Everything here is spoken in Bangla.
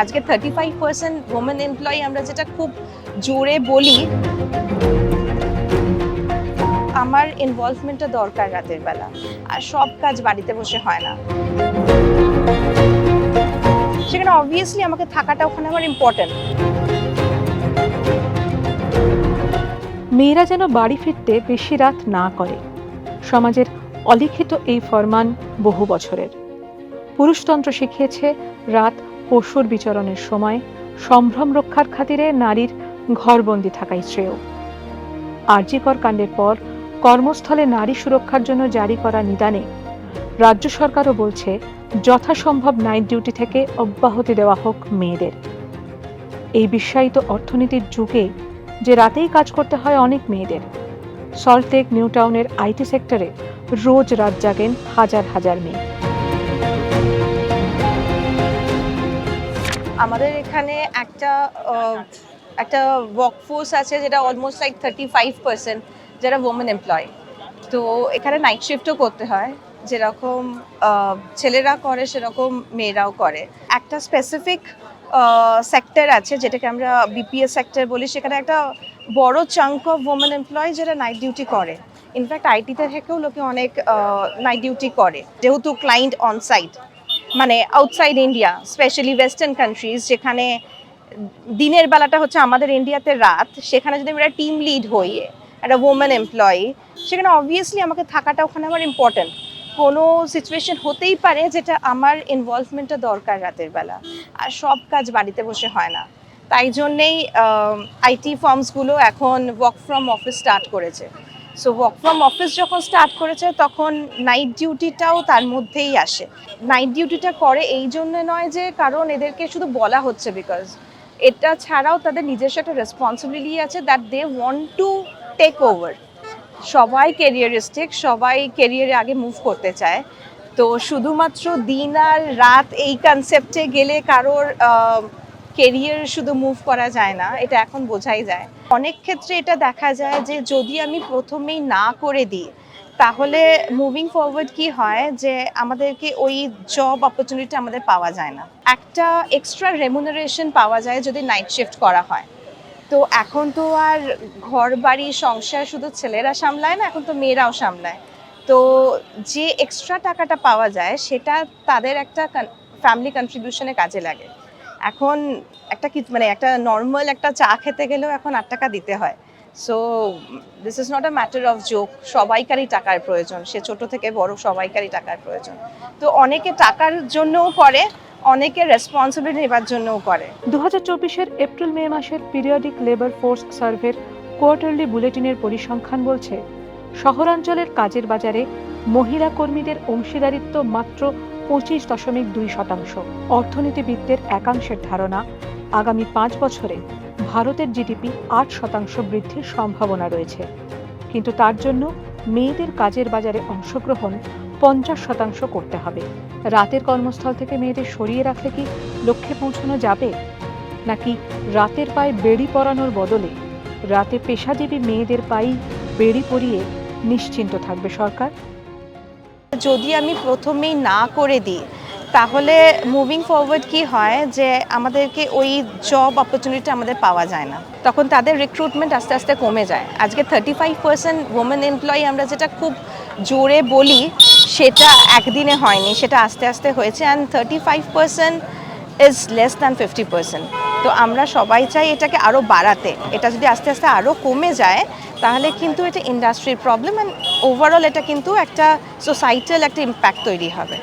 আজকে thirty five percent women employee আমরা যেটা খুব জোরে বলি, আমার ইনভলভমেন্টটা দরকার রাতের বেলা। আর সব কাজ বাড়িতে বসে হয় না। সেখানে অবভিয়াসলি আমাকে থাকাটা ওখানে আমার ইম্পর্টেন্ট মেয়েরা যেন বাড়ি ফিরতে বেশি রাত না করে। সমাজের অলিখিত এই ফরমান বহু বছরের। পুরুষতন্ত্র শিখিয়েছে রাত পশুর বিচরণের সময়, সম্ভ্রম রক্ষার খাতিরে নারীর ঘরবন্দি থাকাই শ্রেয়। আরজিকর কাণ্ডের পর কর্মস্থলে নারী সুরক্ষার জন্য জারি করা নিদানে রাজ্য সরকারও বলছে, যথাসম্ভব নাইট ডিউটি থেকে অব্যাহতি দেওয়া হোক মেয়েদের। এই বিশ্বায়িত অর্থনীতির যুগে যে রাতেই কাজ করতে হয় অনেক মেয়েদের। সল্টলেক, নিউটাউনের আইটি সেক্টরে রোজ রাত জাগেন হাজার হাজার মেয়ে। আমাদের এখানে একটা একটা ওয়ার্কফোর্স আছে যেটা almost like thirty five percent যারা ওমেন এমপ্লয় তো এখানে নাইট শিফটও করতে হয়, যেরকম ছেলেরা করে সেরকম মেয়েরাও করে। একটা স্পেসিফিক সেক্টর আছে যেটাকে আমরা বিপিএস সেক্টর বলি, সেখানে একটা বড় চাঙ্ক অফ ওমেন এমপ্লয় যারা নাইট ডিউটি করে। ইনফ্যাক্ট আইটিতে থেকেও লোকে অনেক নাইট ডিউটি করে, যেহেতু ক্লায়েন্ট অন সাইট মানে outside India specially western countries যেখানে দিনের বেলাটা হচ্ছে আমাদের ইন্ডিয়াতে রাত, সেখানে যদি আমরা টিম লিড হই, একটা ওমেন এমপ্লয়ি সেখানে অবভিয়াসলি আমাকে থাকাটা ওখানে আমার ইম্পর্টেন্ট কোনো সিচুয়েশন হতেই পারে যেটা আমার ইনভলভমেন্টটা দরকার রাতের বেলা। আর সব কাজ বাড়িতে বসে হয় না। তাই জন্যেই আইটি ফার্মসগুলো এখন ওয়ার্ক ফ্রম অফিস স্টার্ট করেছে। সো ওয়ার্ক ফ্রম অফিস যখন স্টার্ট করেছে, তখন নাইট ডিউটিটাও তার মধ্যেই আসে। নাইট ডিউটিটা করে এই জন্য নয় যে, কারণ এদেরকে শুধু বলা হচ্ছে বিকজ এটা ছাড়াও তাদের নিজস্ব একটা রেসপন্সিবিলিটি আছে that they want to take over সবাই কেরিয়ারিস্টিক সবাই কেরিয়ারে আগে মুভ করতে চায়। তো শুধুমাত্র দিন আর রাত এই কনসেপ্টে গেলে কারোর কেরিয়ার শুধু মুভ করা যায় না, এটা এখন বোঝাই যায়। অনেক ক্ষেত্রে এটা দেখা যায় যে যদি আমি প্রথমেই না করে দিই, তাহলে মুভিং ফরওয়ার্ড কি হয় যে আমাদেরকে ওই জব অপরচুনিটি আমাদের পাওয়া যায় না। একটা এক্সট্রা রেমুনারেশন পাওয়া যায় যদি নাইট শিফট করা হয়। তো এখন তো আর ঘর, বাড়ি, সংসার শুধু ছেলেরা সামলায় না, এখন তো মেয়েরাও সামলায়। তো যে এক্সট্রা টাকাটা পাওয়া যায়, সেটা তাদের একটা ফ্যামিলি কন্ট্রিবিউশনে কাজে লাগে। এখন একটা কি মানে একটা নর্মাল একটা চা খেতে গেলেও এখন আট টাকা দিতে হয়। So this is not a matter of joke সবাইকারই টাকার প্রয়োজন। সে ছোট থেকে বড় সবাইকারই টাকার প্রয়োজন। তো অনেকে টাকার জন্যও করে, অনেকে রেসপন্সিবিলিটি নেবার জন্যও করে। দু হাজার চব্বিশের এপ্রিল মে মাসের পিরিয়ডিক লেবার ফোর্স সার্ভের কোয়ার্টারলি বুলেটিনের পরিসংখ্যান বলছে, শহরাঞ্চলের কাজের বাজারে মহিলা কর্মীদের অংশীদারিত্ব মাত্র পঁচিশ দশমিক দুই শতাংশ। অর্থনীতিবিদদের একাংশের ধারণা, আগামী পাঁচ বছরে ভারতের জিডিপি আট শতাংশ বৃদ্ধির সম্ভাবনা রয়েছে। কিন্তু তার জন্য মেয়েদের কাজের বাজারে অংশগ্রহণ পঞ্চাশ শতাংশ করতে হবে। রাতের কর্মস্থল থেকে মেয়েদের সরিয়ে রাখলে কি লক্ষ্যে পৌঁছানো যাবে? নাকি রাতের পায়ে বেড়ি পরানোর বদলে রাতে পেশাজীবী মেয়েদের পায়ে বেড়ি পরিয়ে নিশ্চিন্ত থাকবে সরকার? যদি আমি প্রথমেই না করে দিই, তাহলে মুভিং ফরওয়ার্ড কি হয় যে আমাদেরকে ওই জব অপরচুনিটি আমাদের পাওয়া যায় না। তখন তাদের রিক্রুটমেন্ট আস্তে আস্তে কমে যায়। আজকে thirty five percent women employee আমরা যেটা খুব জোরে বলি, সেটা একদিনে হয়নি, সেটা আস্তে আস্তে হয়েছে and thirty five percent is less than fifty percent তো আমরা সবাই চাই এটাকে আরও বাড়াতে। এটা যদি আস্তে আস্তে আরও কমে যায় তাহলে কিন্তু এটা ইন্ডাস্ট্রির প্রবলেম অ্যান্ড ওভারঅল এটা কিন্তু একটা সোসাইটাল একটা ইম্প্যাক্ট তৈরি হবে।